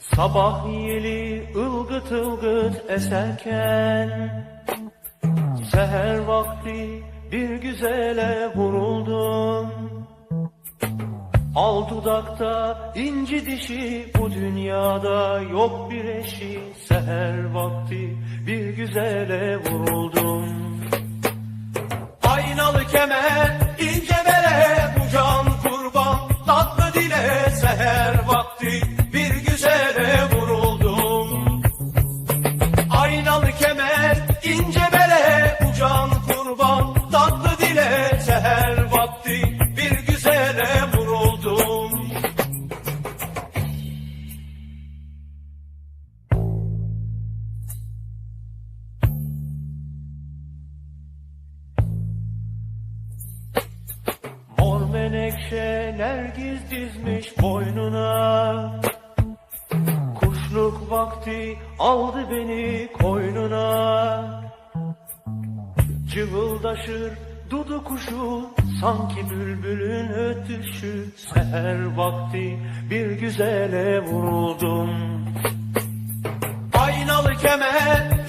Sabah yeli ılgıt ılgıt eserken Seher vakti bir güzele vuruldum. Al dudakta inci dişi bu dünyada yok bir eşi. Seher vakti bir güzele vuruldum. Aynalı kemer menekşe nergiz dizmiş boynuna. Kuşluk vakti aldı beni koynuna. Cıvıldaşır dudu kuşu sanki bülbülün ötüşü. Seher vakti bir güzele vuruldum. Aynalı kemer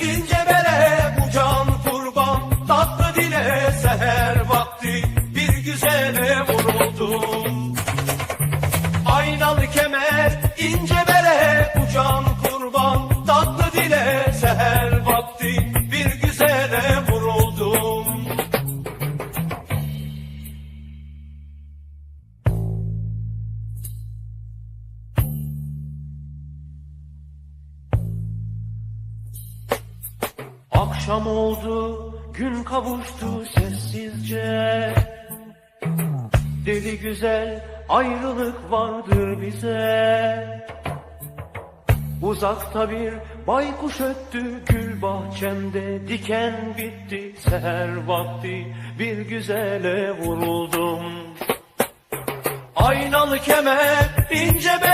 Akşam oldu, gün kavuştu sessizce. Deli güzel ayrılık vardır bize. Uzakta bir baykuş öttü gül bahçemde diken bitti seher vakti bir güzele vuruldum. Aynalı kemer ince bere